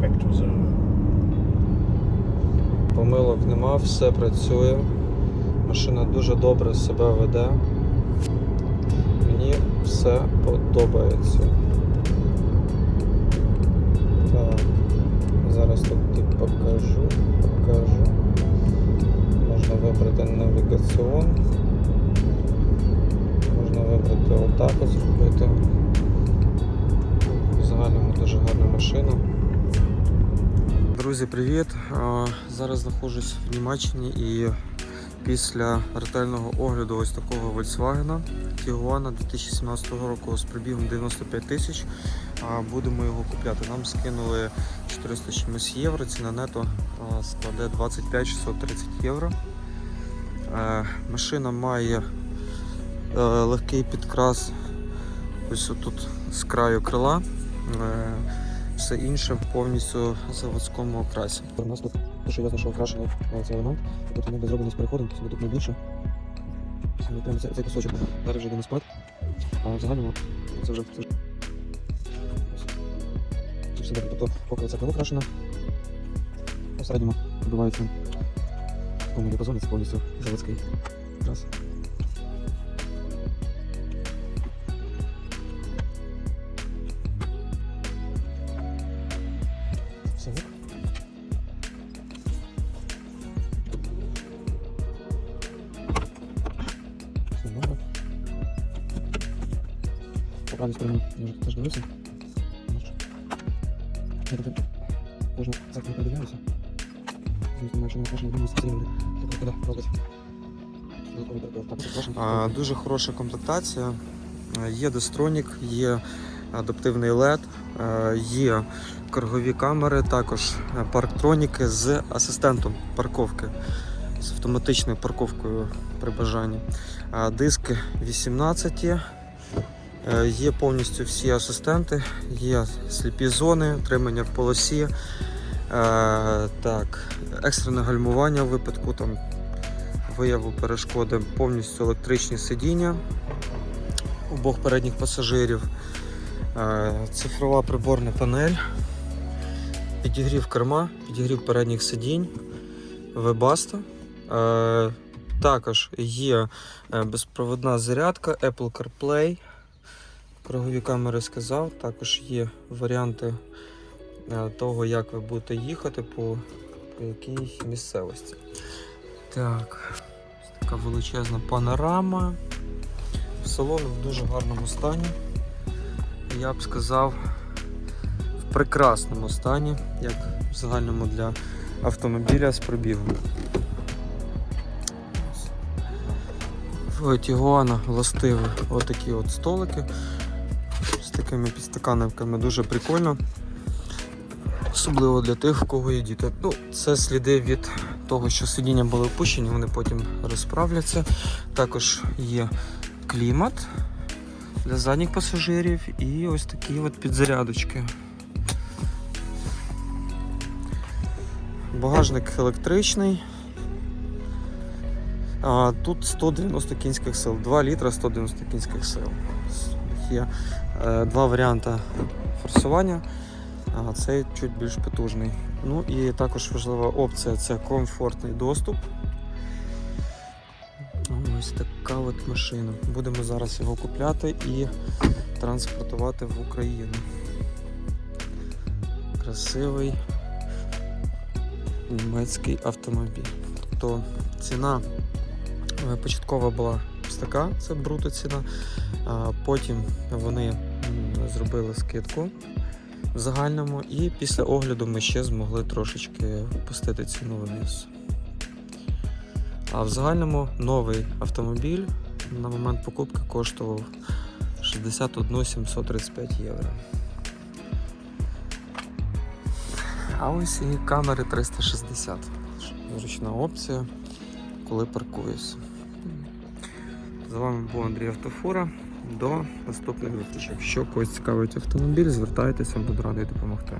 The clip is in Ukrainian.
back to the Помилок нема, все працює. Машина дуже добре себе веде. Мені все подобається. Так, зараз тут покажу, покажу. Можна вибрати навігаціон. Можна вибрати отак зробити. В загальному дуже гарна машина. Друзі, привіт! Зараз знаходжусь в Німеччині і після ретельного огляду ось такого Volkswagen Tiguan 2017 року з пробігом 95 тисяч будемо його купляти. Нам скинули 400 чимось євро, ціна нето складе 25 630 євро. Е, Машина має е, легкий підкрас ось тут з краю крила. Все інше повністю заводському окрасі. У нас тут дуже ясно, що окрашений е, цей елемент, і тут вони зроблені з переходом, тобто тут найбільше. Прямо цей, цей кусочок. Зараз вже йде на спад. А в загальному це вже це все добре. Тобто поки це крило окрашено, в середньому відбувається в повному діапазоні, це повністю заводський окрас. По правій стороні я вже теж дивився. Я тут кожну закон передивляюся. Звісно, якщо не кожен один місяць рівень, то коли робить. Так, це кожен. Дуже хороша комплектація. Є дистронік, є адаптивний LED, е, є кругові камери, також е, парктроніки з асистентом парковки, з автоматичною парковкою при бажанні. Диски 18. Е, Є повністю всі асистенти, є сліпі зони, тримання в полосі. е, Так, екстрене гальмування в випадку там вияву перешкоди, повністю електричні сидіння обох передніх пасажирів, е, цифрова приборна панель, підігрів керма, підігрів передніх сидінь, вебаста. Також є безпроводна зарядка, Apple CarPlay. Кругові камери сказав, також є варіанти е, того, як ви будете їхати по, по якій місцевості. Так, ось така величезна панорама. Салон в дуже гарному стані. Я б сказав, в прекрасному стані, як в загальному для автомобіля з пробігом. В Тігуана властиві отакі от столики такими підстаканниками дуже прикольно. Особливо для тих, в кого є діти. Ну, це сліди від того, що сидіння були опущені, вони потім розправляться. Також є клімат для задніх пасажирів і ось такі от підзарядочки. Багажник електричний. А, тут 190 кінських сил, 2 літра 190 кінських сил. Є два варіанти форсування, а цей чуть більш потужний. Ну і також важлива опція це комфортний доступ. Ось така от машина. Будемо зараз його купляти і транспортувати в Україну. Красивий німецький автомобіль. Тобто ціна е, початкова була ось така, це бруто ціна. А потім вони зробили скидку в загальному, і після огляду ми ще змогли трошечки пустити ціну вниз. А в загальному новий автомобіль на момент покупки коштував 61 735 євро. А ось і камери 360. Зручна опція, коли паркуюся. З вами був Андрій Автофура. До наступних зустрічей. Якщо когось цікавить автомобіль, звертайтеся, буду радий допомогти.